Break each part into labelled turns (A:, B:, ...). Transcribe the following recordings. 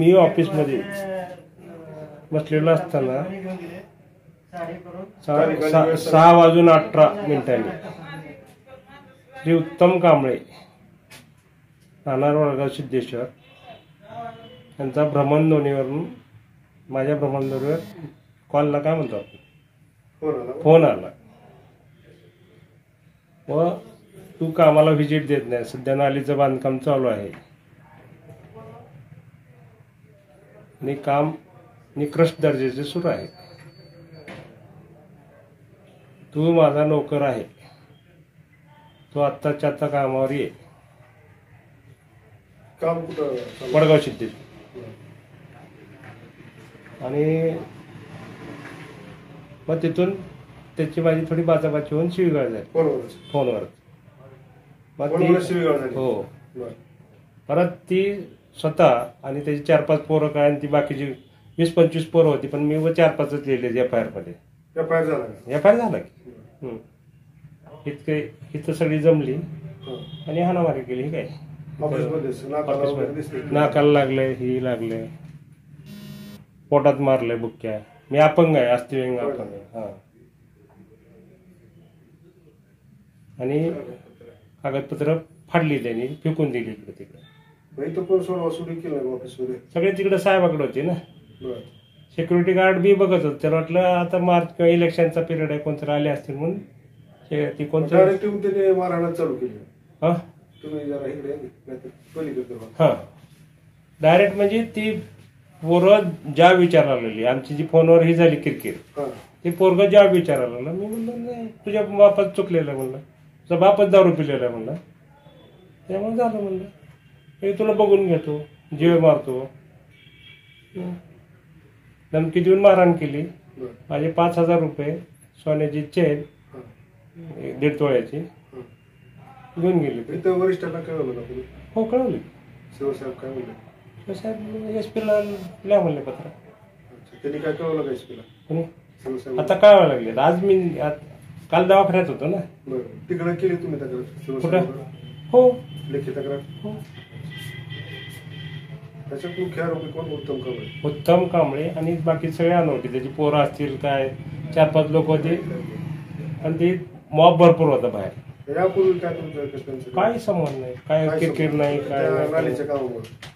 A: मी ऑफिसमध्ये बसलेलो असताना सहा- सहा- वाजून अठरा मिनिटांनी. श्री उत्तम कांबळे राहणार वडगाव सिद्धेश्वर यांचा भ्रमणध्वनीवरून माझ्या भ्रमणध्वनीवर कॉलला काय म्हणतो आपण? फोन आला. व तू कामाला व्हिजिट देत नाही. सध्या नालीचं बांधकाम चालू आहे. आणि काम निकृष्ट दर्जाचे सुरू आहे. तू माझा नोकर आहे. तू आत्ताच्या आत्ता कामावर ये.
B: काम कुठं?
A: वडगाव सिद्धीत आणि मग तिथून त्याची माझी थोडी बाचाबाची होऊन शिवीगाळ झाली फोनवर मग
B: फोनवर
A: हो. परत ती स्वतः आणि त्याची चार पाच पोरं काय आणि ती बाकीची वीस पंचवीस पोरं होती पण मी व चार पाचच लिहिले एफ आय आरमध्ये.
B: एफ आय झाला का?
A: एफ आय आर झाला की. इतके इथं सगळी जमली.
B: हो.
A: आणि हाणामारी केली ही काय?
B: नाकाला वगैरे दिसते
A: नाकाला लागलंय ही लागलंय. पोटात मारलंय बुक्क्या मी अपंग आहे अस्थिव्यंग अपंग आहे हा. आणि कागदपत्र फाडली त्यांनी फेकून दिली इकडे तिकडे.
B: सोडी केलं ऑफिसमध्ये
A: सगळे तिकडे साहेबाकडे होते ना?
B: बरं.
A: सिक्युरिटी गार्ड बी बघत होते. त्याला वाटलं आता मार्च किंवा इलेक्शनचा पिरियड आहे कोणतरी आले असतील म्हणून. ते- ती कोणतं
B: डायरेक्ट येऊन त्याने मारहाण चालू केली.
A: हा?
B: तुम्ही जरा इकडे या, नाहीतर पलीकडे व्हा.
A: हा. डायरेक्ट म्हणजे ती पोरं ज्या विचारायला लागली. आमची जी फोनवर ही झाली किरकिर.
B: हा.
A: ते पोरग ज्या विचारायला लागला. मी म्हणलं नाही तुझ्या बापात चुकलेलं आहे म्हणलं. तुझा बापच दारू पिलेला आहे म्हणलं. त्यामुळे झालं म्हणलं. मी तुला बघून घेतो जीव मारतो. हं. धमकी देऊन मारहाण केली. माझे पाच हजार रुपये सोन्याची चेन
B: हा.
A: दीड तोळ्याची
B: हा.
A: घेऊन गेली
B: वरिष्ठांना कळवलं
A: हो कळवली.
B: शिवसाहेब काय म्हणले
A: साहेब एस पीला लिहा म्हणले पत्र.
B: त्यांनी काय कळवलं का
A: कोणी?
B: शिवसाहेब.
A: आता कळावं लागले. आज मी काल दवाखान्यात होतो ना.
B: तिकडे केली तुम्ही तक्रार? शिवसाहेब
A: हो.
B: लेखी तक्रार?
A: हो.
B: त्याच्यात मुख्य आरोपी कोण उत्तम कमळे
A: उत्तम कांबळे आणि बाकी सगळे अनोळखी त्याची पोरं असतील काय चार पाच लोक होते. आणि ते मॉब भरपूर होता बाहेर.
B: यापूर्वी काय
A: काही संबंध नाही. काय
B: काय
A: किरकिर नाही? काय नाही.
B: नालीच्या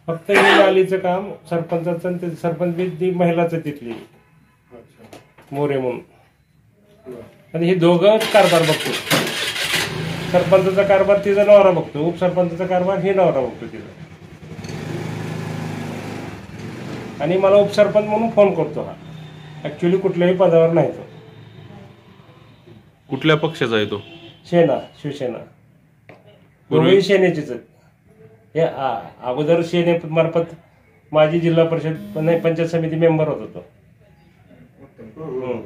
A: फक्त हे नालीचं काम सरपंचाचं आणि ते सरपंच बी ती महिलाचं तिथली.
B: अच्छा.
A: मोरे म्हणून.
B: बरं.
A: आणि हे दोघं कारभार बघतो. सरपंचाचा कारभार तिचा नवरा बघतो. उपसरपंचाचा कारभार हे नवरा बघतो तिचा. आणि मला उपसरपंच म्हणून फोन करतो हा ऍक्च्युली कुठल्याही पदावर नाही तो
C: कुठल्या पक्षाचा आहे तो
A: सेना शिवसेना दोन्ही सेनेचीच आहेत. हे आ- अगोदर सेनेमार्फत माझी जिल्हा परिषद नाही पंचायत समिती मेंबर होतो तो
B: हम्म.
A: हम्म.